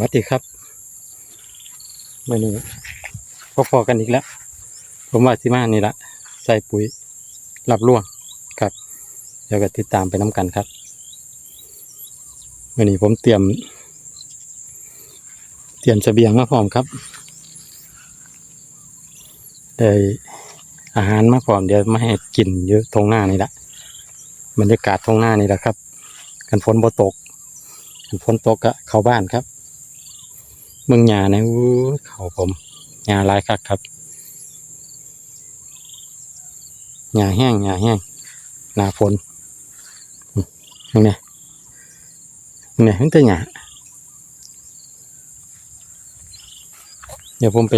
วัสดีครับมื่อนี้พอๆกันอีกแล้ว ผมว่าที่มานี่ละใส่ปุ๋ยรับร่วงครับ เดี๋ยวก็ติดตามไปน้ำกันครับมื่อนี้ผมเตรียม เตรียมเสบียงมาพร้อมครับได้อาหารมาพร้อมเดี๋ยวไม่ให้กินเยอะตรงหน้านี่ละบรรยากาศตรงหน้านี่แหละครับกันฝนบ่ตกกันฝนตกก็เข้าบ้านครับ เมืองหยาเนี่ยอู้เขาผมหยาลายคักครับหยาแห้งหยาแห้งหนาฝนอืมนี่ไงนี่ไงมันจะหยาเดี๋ยวผมไป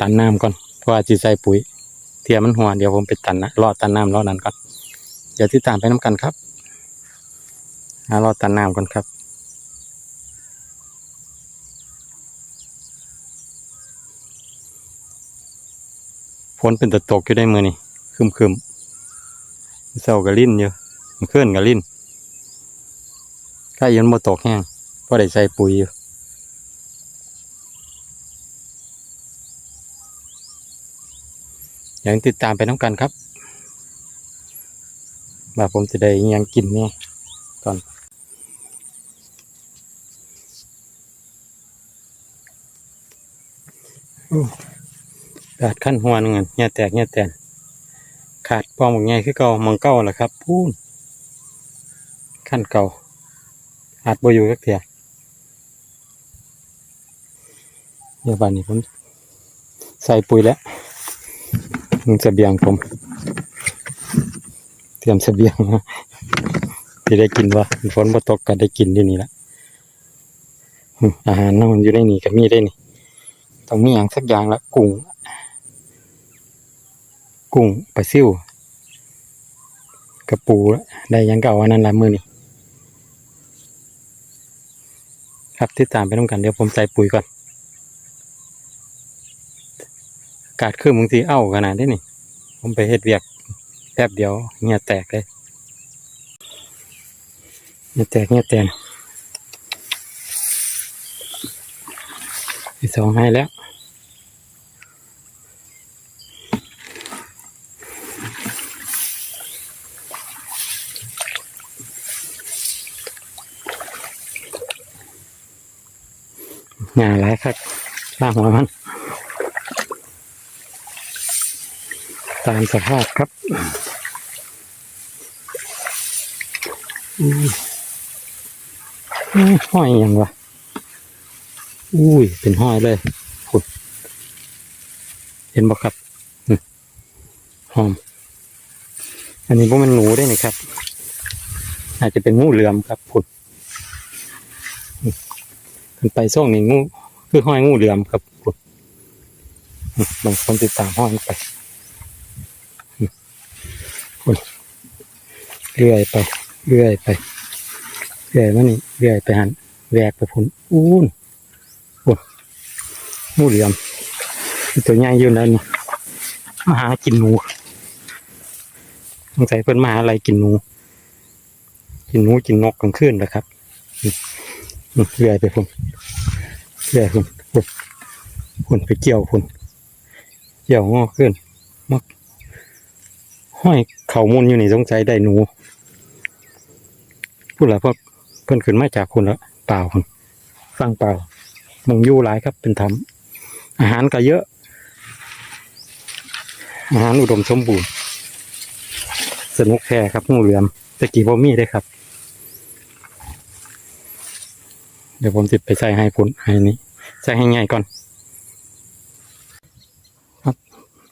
ตันน้ำก่อนเพราะว่าจีใส่ปุ๋ยเทียมมันหัวเดี๋ยวผมไปตันนะรอตันน้ำรอนั้นก่อนเดี๋ยวที่ตามไปน้ำกันครับรอตันน้ำก่อนครับ นเป็นตะตกอยู่ได้มือนี่คึมคึมเศร้ากับลิ้นอยู่มันเคลื่อนกับลิ้นข้ายันบ่ตกแห้งเพราะได้ใส่ปุ๋ยอยู่อยังติดตามไปน้ำกันครับว่าผมจะได้ยังกินเนี่ยก่อนอ ขาดขั้นหัวนึงเนี่ยแตกเนี่ยแตนขาดปองบางไงคือเก่ามองเก่าแหละครับพูนขั้นเก่าอาจบอยู่สักเทียเดี๋ยวบันนี้ผมใส่ปุ๋ยแล้วมันเสบียงผม เตรียมเสบียงนะที่ได้กินวะฝนบ่ตกก็ได้กินอยู่นี่ละอาหารนองอยู่ในนี่ก็มีได้นี่ต้องมีอย่างสักอย่างละกุ้ง กุ้งปลาซิวกระปูได้ยังเก่าอันนั้นละมือนี่ครับที่ตามไปน้ำกันเดี๋ยวผมใส่ปุ๋ยก่อนกาศขึ้นบางทีเอ้าขนาดนี้นี่ ผมไปเฮ็ดเวียกแป๊บเดียวเงียแตกเลยเงียแตกเงียแตนที่สองให้แล้ว หนาหลายครับล่างหัวมัน ตามสภาพครับอุ้ยอุ้ยห้อยอยังวะ อุ้ย เป็นห้อยเลยขุดเห็นบ่ครับหอม อันนี้พวกมันหนูได้นะครับ อาจจะเป็นงูเหลือมครับขุด ไปส่งนี่งูคือห้อยงูเหลือมครับบางคนติดตามห้อยไปเรื่อยไปเรื่อยไปเรื่อยมานี่เรื่อยไปหันแหวกไปพุ่นอู้นคุณงูเหลือมมีตัวใหญ่อยู่นั่นนี่มาหากินหนูสงสัยเพิ่นมาอะไรกินหนู กินหนูกินนกกลางคืนนะครับ เรื่อยไปพุ่นเรื่อยพุ่นพุ่นพุ่นไปเกี่ยวพุ่นเกี่ยวงอขึ้นมักห้อยเข่ามุนอยู่นี่สงสัยได้หนูพูดละเพราะเพิ่นขึ้นมาจากคุณละเปล่าพุ่นฟังเปล่ามึงยู่หลายครับ เป็นธรรมอาหารก็เยอะ อาหารอุดมสมบูรณ์ สนุกแค่ครับงูเหลือมตะกี้บ่มีได้ครับ เดี๋ยวผมติดไปใส่ให้พุ่นให้นี้ใส่ให้ง่ายก่อน ครับ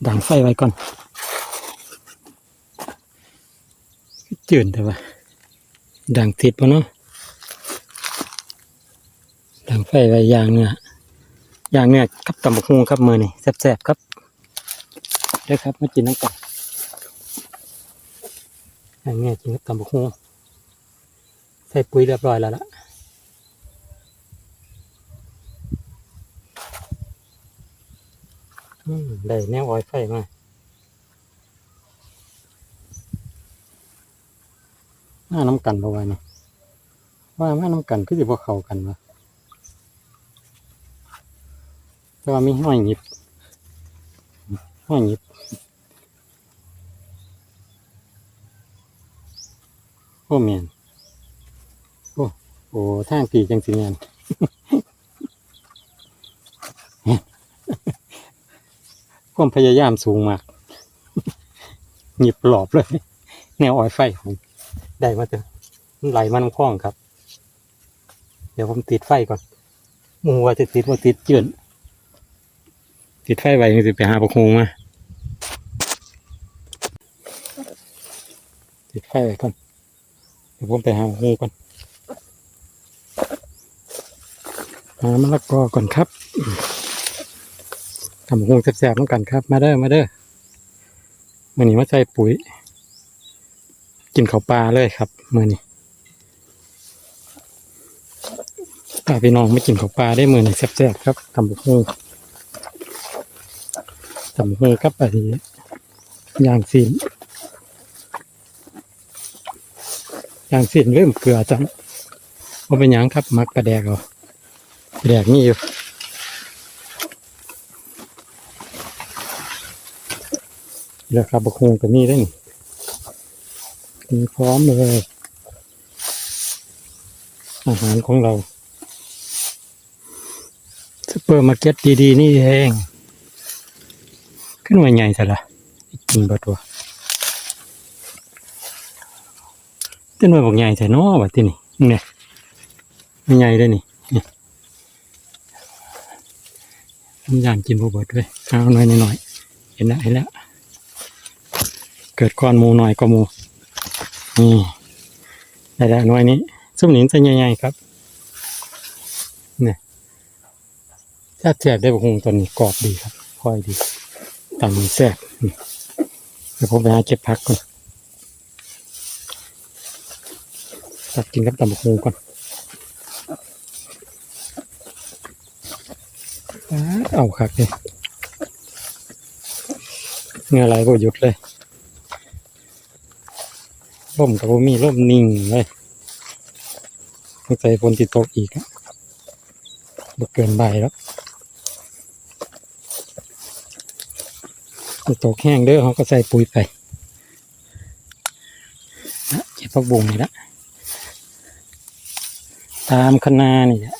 ดังไฟไว้ก่อนจืดแต่ว่าดังติดปะเนาะดังไฟไว้ยางเนื้อย่างเนื้อกับตำบักหุ่งครับมือนี่แซ่บๆครับเด้อครับมากินน้ำกันย่างเนื้อกินกับตำบักหุ่งใส่ปุ๋ยเรียบร้อยแล้วล่ะ อืมได้แนวออยไฟมามาน้ำกันเอาไว้เนี่ยว่ามาน้ำกันคือจะพวกเขากันวะแต่ว่ามีห้อยหยิบห้อยหยิบโอ้เมียนโอ้โอ้ทางปีจังสิเมียน ความพยายามสูงมากหยิบหลอบเลย แนวออยไฟผมได้มาเถอไหลมาน้ำคล้องครับ เดี๋ยวผมติดไฟก่อนมูว่าจะติดว่าติดเจือนติดไฟไว้มันจะไปหาปลาคงมาติดไฟไว้ก่อนเดี๋ยวผมไปหาปลาคงก่อนหามะละกอก่อนครับำปลาคงแซ่บๆน้ำกันครับ มาเด้อมาเด้อมื่อนี้มาใส่ปุ๋ย กินข้าวปลาเลยครับมื่อนี้พาพี่น้องมากินข้าวปลาได้มือนึ่งแซ่บๆครับทำบุกฮูทำบุกฮูครับอันนี้ย่างซีนย่างซีนเริ่มเกลือจังว่าเป็นหยังครับมักกระแดกเอากระแดกนี่อยู่ แล้วครับบกฮูกับนี่ได้นี่มีพร้อมเลย อาหารของเราซุปเปอร์มาร์เก็ตดีๆ นี่เองขึ้นมาใหญ่แต่ละกินบตัวเต้นมาบอกใหญ่แต่นอแบบที่นี่เนี่ยมันใหญ่เลยนี่นี่ผมอยากกินบวบดด้วยเอาหน่อยหน่อยเห็นแล้วเห็นแล้ว เกิดก้อนมูหน่อยก็มูนี่ได้แล้วหน่อยนี้ซุปหนิงจะใหญ่ๆครับนี่ถ้าแจกได้บุคงตัวนี้กรอบดีครับค่อยดีต่างมันแซ่บเดี๋ยวผมไปหาเก็บพักก่อนตักกินกับตำบักฮงก่อนเอาคักเลยเงื่อไหลก็หยุดเลย ร่มกับมีร่มนิ่งเลยสงสัยฝนติดตกอีกบเกินใบแล้วตกแห้งเด้อเขาก็ใส่ปุ๋ยไปเก็บผักบุ้งนี่ละตามคณานี่แหละ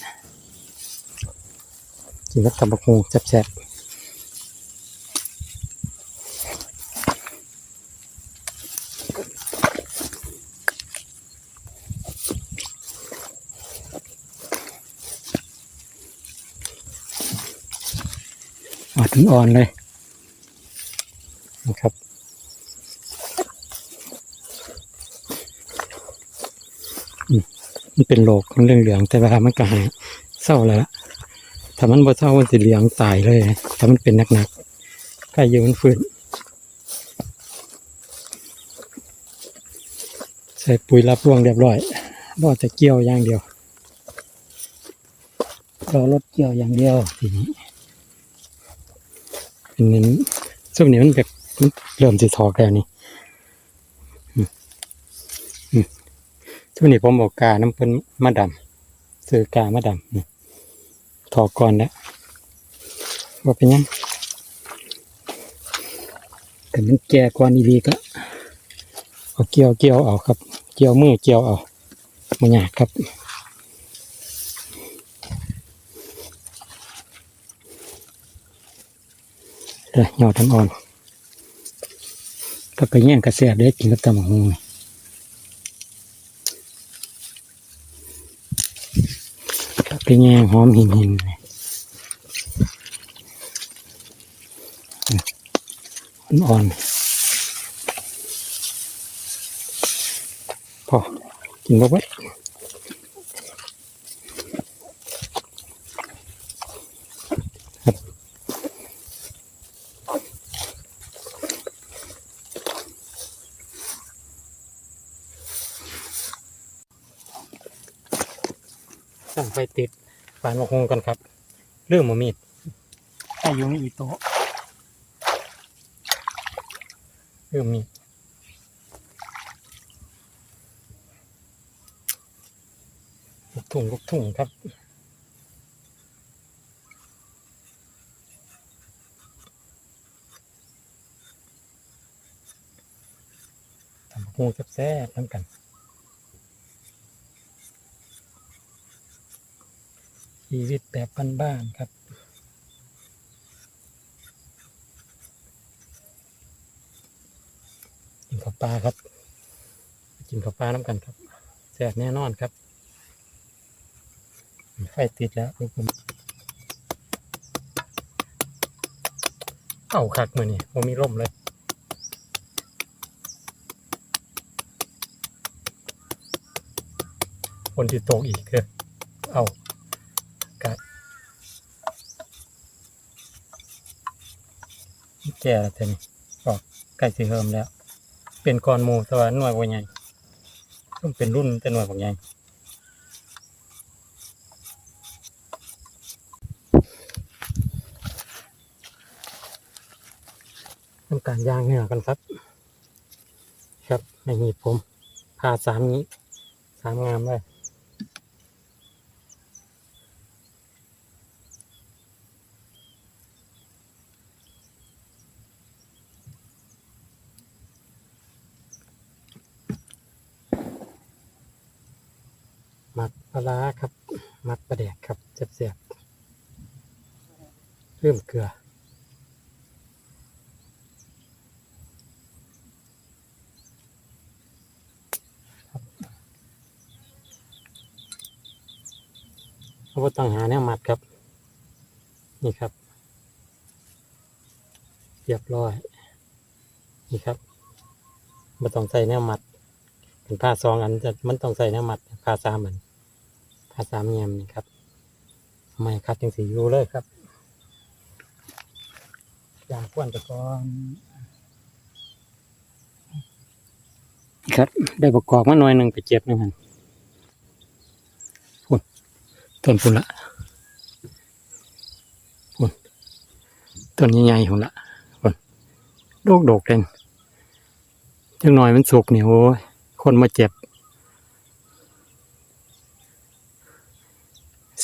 กินกับตับกหูแซ่บๆ อ่อนอ่อนๆเลยนะครับ มันเป็นโรคมันเรื่องเหลืองๆแต่ว่ามันก็หายเศร้าแล้วล่ะถ้ามันบ่เศร้ามันสิเหลืองตายเลยถ้ามันเป็นหนักๆใกล้เยอะมันฟื้นใส่ปุ๋ยรับร่วงเรียบร้อยรอแต่เกี่ยวอย่างเดียวรอรถเกี่ยวอย่างเดียวทีนี้ เป็นนั้นช่วงนี้มันแบบเริ่มจะถอกแล้วนี่อืมอืมช่วงนี้ผมบอกกาน้ำเพิ่นมาดำซื้อกามาดำนี่ถอก่อนแล้วว่าเป็นยังแต่มันแก่กว่านี้ดีก็เอาเกี่ยวเกี่ยวเอาครับ เกี่ยวมือเกี่ยวเอามันยากครับ เด้อยอดทั้งอ่อนก็ไปแย่งกระแสบได้กินกับตำหงก็ไปแย่งหอมหินหินอ่อนพอกินบ่ไว้ายมาคงกันครับ เรื่องมามีดแต่อยู่มีอีโตเรื่องมีดลูกทุ่งลูกทุ่งครับทำพุงแซ่บๆน้ำกัน ชีวิตแบบบ้านๆครับ กินข้าวปลาครับ กินข้าวปลาน้ำกันครับแซ่บแน่นอนครับ ไฟติดแล้วลูกผมเอาคักมือนี่ผมมีร่มเลยคนที่ตกอีกคือเอากาศ แก่แล้วเท่านี้ออกใกล้สิเฮิมแล้ว เป็นก้อนหมูแต่ว่าหน่วยกว่าใหญ่ต้องเป็นรุ่นแต่หน่วยกว่าใหญ่ทำการย่างเหงื่อกันครับ ครับในหีบผมผ่าสามนี้ สามงามเลยหมักปลาร้าครับ ห มักปลาแดกครับเจ็บเสียบเพิ่มเกลือเราต้องหาแนวมัดครับ นี่ครับ เรียบร้อย นี่ครับมันต้องใส่แนวมัดเป็นผ้าสองอันจะมันต้องใส่แนวมัดผ้าสามอัน ผ้าสามแยมนี่ครับไม่ครับจังสีรู้เลยครับยางควนตะกอนครับ ได้ประกอบมาหน่อยหนึ่งไปเจ็บหนึงหันต้นพุ่นละพุ่นต้นใหญ่ๆพุ่นละพุ่นโดกโดกเด่นจังหน่อยมันสุกเนี่ยโอ้ยคนมาเจ็บ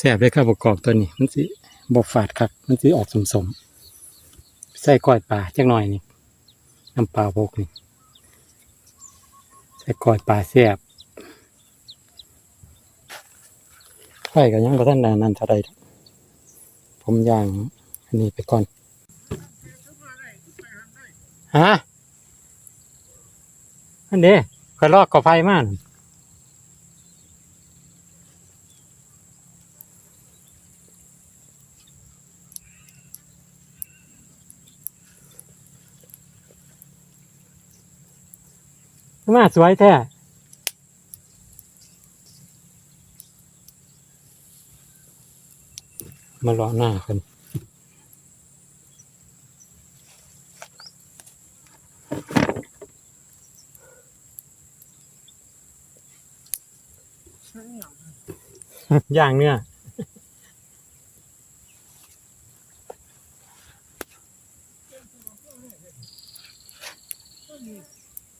แสบเลยครับประกอบตัวนี้มันสิบกฝาดครับ มันสิออกสมสมใส่ก้อยปลาจังหน่อยนี่น้ำปลาพกนี่ใส่ก้อยปลาแสบไฟก็ยังบ่ทันได้นั่นเท่าใดดอกผมย่างอันนี้ไปก่อนฮะอันนี้คอยลอกก่อไฟมานั่ มาสวยแท้มารอหน้ากันย่างเนื้อ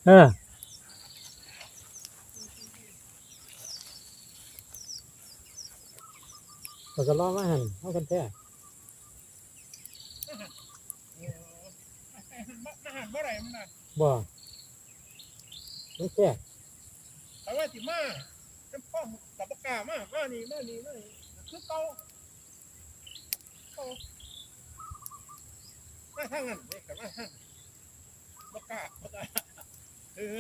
เออเราจะรอมาหันเข้ากันแท้ อาหารเมื่อไหร่มันน่ะ บ่ไม่แค่ แต่ว่าสิมาเป็นพ่อกับปากกา มามานี่มานี่มานี่คือเก่าเก่ามาทางนั้นนี่กับมาทางปากกาปากกาเออ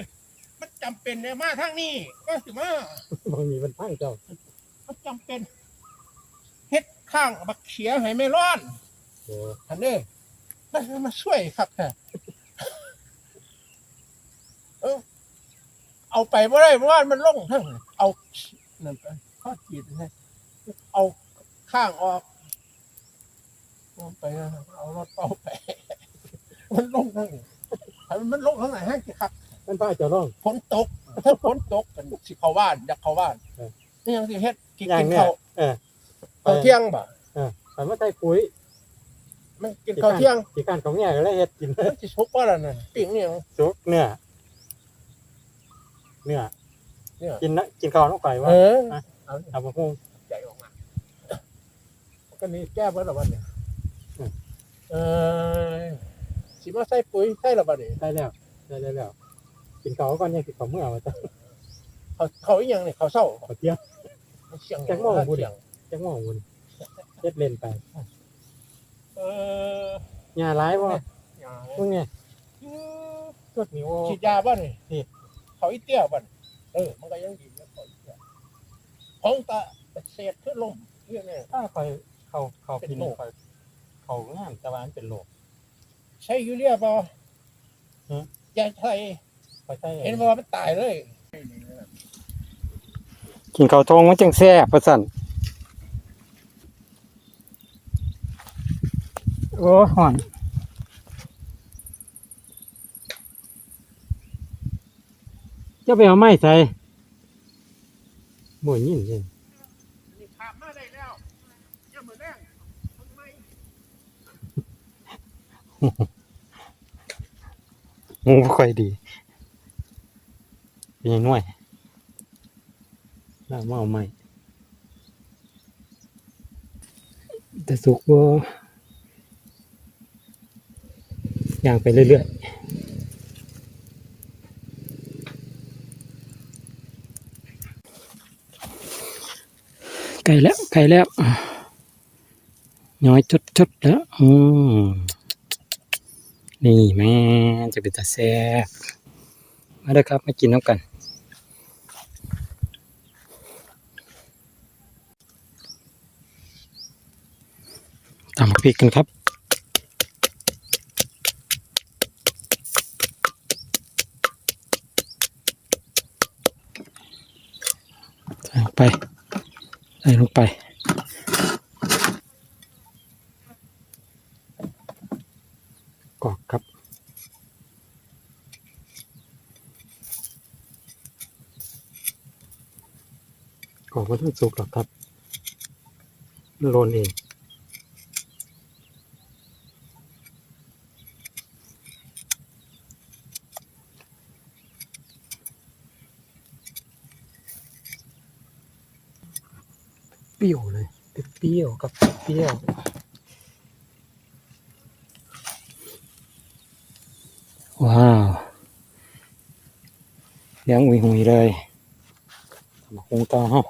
มันจำเป็นเนี่ยมาทางนี้ก็สิมาบางมีมันพังเจ้ามันจำเป็นเฮ็ดข้างบักเขียให้ไม่ร้อนโอ้อันนี้มันมาช่วยครับแท้เออเอาไปไม่ได้เพราะว่ามันล่งทั้งเอานั่นไป ทอดจีดให้เอาข้างออกเอาไปนะเอารถเอาไปมันลงทั้งให้มันลงทั้งไหนให้สิครับมันป้าเจ้าร้องฝนตกถ้าฝนตกกันสิเข้าบ้านอยากเข้าบ้านเออนี่ยังสิเฮ็ดกินย่างกินเนี่ยข้าวเออข้าวเที่ยงบ่แต่ว่าใส่ปุ๋ยมันกินข้าวเที่ยงที่การของเนี่ยก็เลยเฮ็ดกินมันสิชุบว่าล่ะน่ะปิ้งเนี่ยสุกเนื้อเนื้อเนื้อกินนะกินข้าวน้องไก่วะ เออเอาเอามาพุงใหญ่ออกมาก็นี่แก้เบิดละวันเนี่ยเออสิมาใส่ปุ๋ยใส่ละบัดนี้ได้แล้วได้แล้วแล้วกินข้าวก่อนยังกินข้าวเมื่อวะจ้ะเขาเขาอีหยังเนี่ยเขาเศร้าขอเที่ยง เสียงจังหวะบุญ เสียงจังหวะวุ่นเฮ็ดเล่นไปเออหญ้าหลายบ่อย่างมึงไงอืมกดนิ้ว ฉีดยาบ้านี่นี่ เขาอีเตี้ยบ้านเออ มันก็ยังดีอยขอ งตาเศษขึ้นลมเรื่องนี้ถ้าคอยเขาเขาเป็นพินโรคคอยเขางามแต่ว่ามันเป็นโรคใช้ยูเรียเปล่าฮะยาไทยคอยใช้เห็นว่ามันตายเลยกินข้าวทงมันจังแซ่บประสันโอ้ห่อนจะไปเอาไม้ใส่ บ่ยินเช่นนี่ขาบมาได้แล้วยังมือแรงมันไม่งูบ่ค่อยดีเป็นยังหน่วยแล้วมาเอาไม้แต่สุกบ่ย่างไปเรื่อยๆ ไก่แล้วไก่แล้วน้อยชดชดๆแล้วอืมนี่แม่จะเป็นตาแซ่บมาเด้ครับมากินน้ำกันตามมาพริกกันครับ ใส่ลงไป ใส่ ลงไป กอกครับ กอกไม่ต้องสุกหรอกครับโรนเอง เปรี้ยวเลยเปรี้ยวกับเปรี้ยวว้าวเลี้ยงหุยหุยๆเลยมาคงต่อเฮา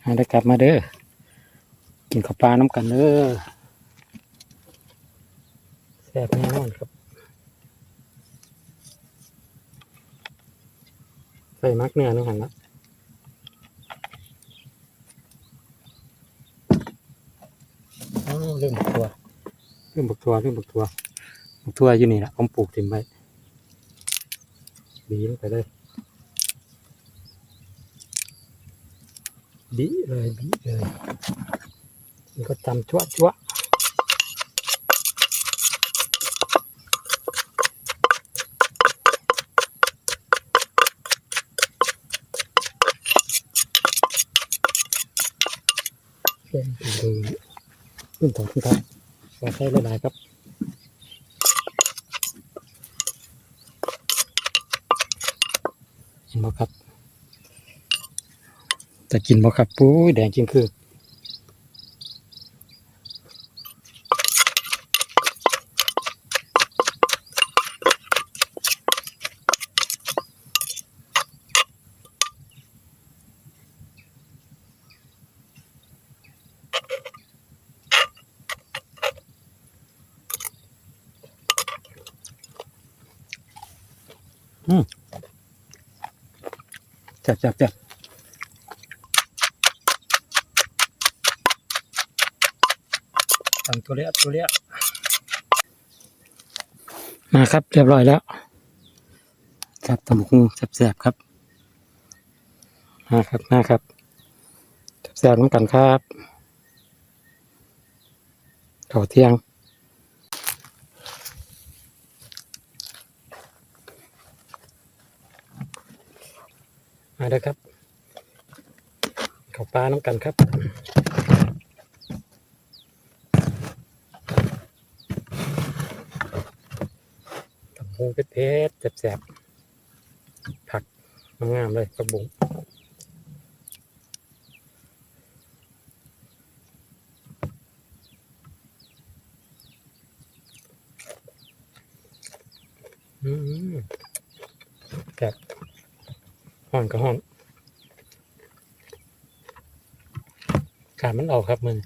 เอาได้กลับมาเด้อกินข้าวปลาน้ำกันเด้อแซ่บแน่นอนครับใส่มักเนื้อนึงหันละอ้าวเรื่องบักทัว เรื่องบักทัวเรื่องบักทัวบักทัวอยู่นี่แหละผมปลูกถิ่มไว้บีลงไปเลยบีเลยบีเลยมันก็จำชั่วชั่วเล่นไปดูขึ้นต่อขึ้นต่อ ขอใช้หลายๆครับเห็นบ่ครับแต่กินบ่ครับปุ้ยแดงจริงคือ จับจับจับทำตัวเลี้ยตัวเลี้ยมาครับ เรียบร้อยแล้ว ครับตำบักหุ่งแซ่บๆครับมาครับมาครับแซ่บๆน้ำกันครับข้าวเที่ยง มาเด้อครับข้าวปลาน้ำกันครับตำหูเพชรแสบๆผักงามๆเลยกระบุง อืมแบบห้อน ก็ห้อนขามันออกครับมึง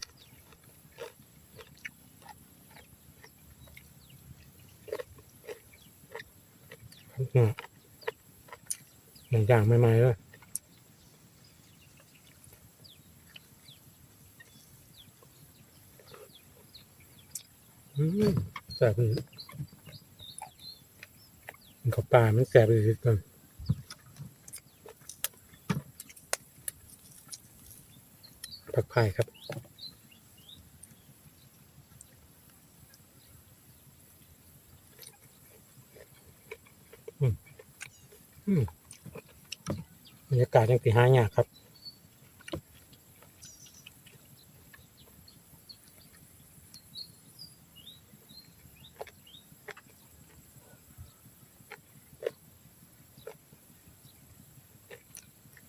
เนี่ยหนึ่งอย่างใหม่ๆเลยอืมแซ่บเลยมันเขาปลามันแซ่บเลยก่อน ผักพายครับ บรรยากาศยังตีห้าเนี่ยาครับ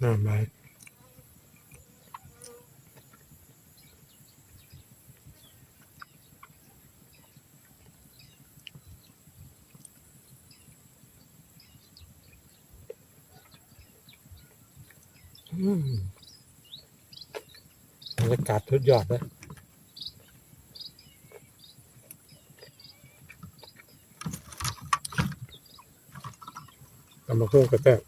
น้ำไหล บรรยากาศสุดยอดเลยตำบักหุ่งก็แซ่บ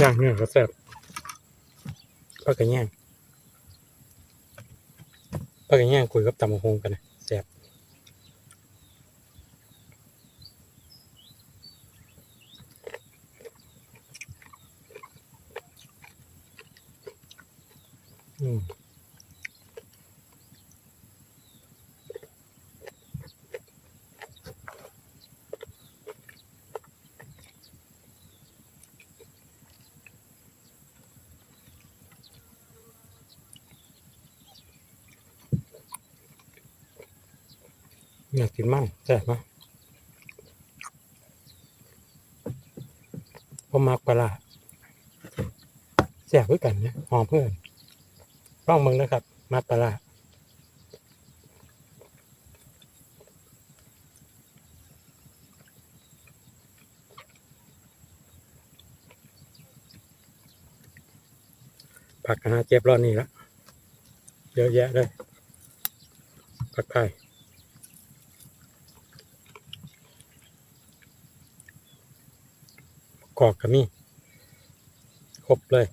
ย่างเนี่ยก็แซ่บปลากระย่างปลากระย่างคุยกับตำบักหงกันนะ อยากกินมั่งแซ่บมากพอมักปลาแซ่บเพื่อกันเนี่ยหอมเพื่อนลองมึงนะครับ มักปลาผักกะเจ็บร้อนนี่ละเยอะแยะเลยผักไข่ กอกก็มีครบเลย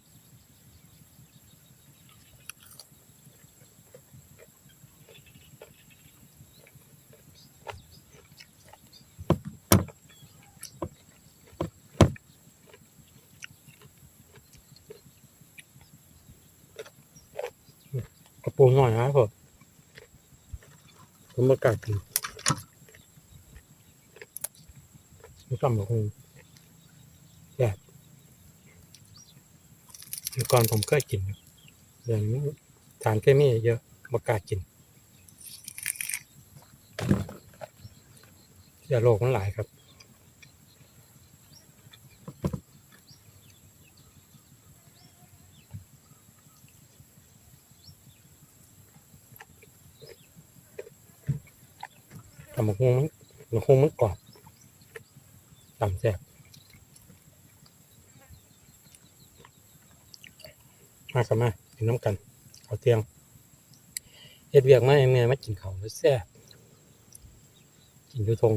กระปูหน่อยนะครับผมผมประกาศกินไม่ต้องบอกคง เมื่อ ก่อนผมเคยกินครับเดี๋ยวนี้สารเคมีเยอะบกล้ากินยาโรคมันหลายครับ แต่มันคงมันมันคงมันกรอบต่ำแซ่บ มากันมากินน้ำกันเขาเตียงเฮ็ดเวียกมาให้แม่มากินเขาแล้วแซ่บกินอยู่ทง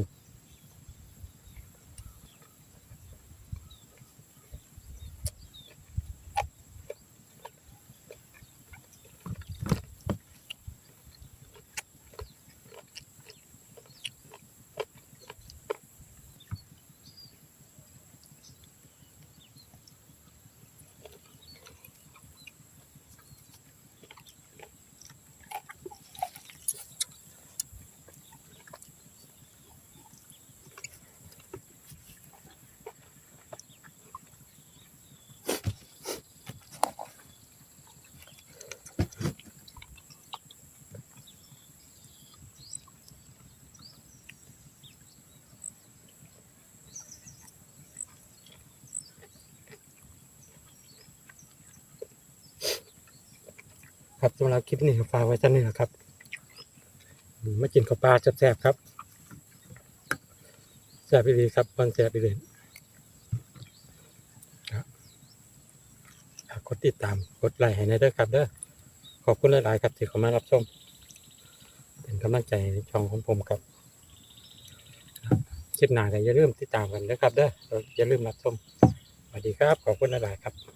ครับสำหรับคลิปนี้ฝากไว้เท่านี้นะครับมากินข้าวปลาแซ่บๆครับแซ่บไปดีครับมันแซ่บไปเลยครับกดติดตามกดไลค์ให้ในเด้อครับเด้อขอบคุณหลายๆครับที่เข้ามารับชมเป็นกำลังใจในช่องของผมครับครับคลิปหน้าก็อย่าลืมติดตามกันนะครับเด้ออย่าลืมรับชมสวัสดีครับขอบคุณหลายๆครับ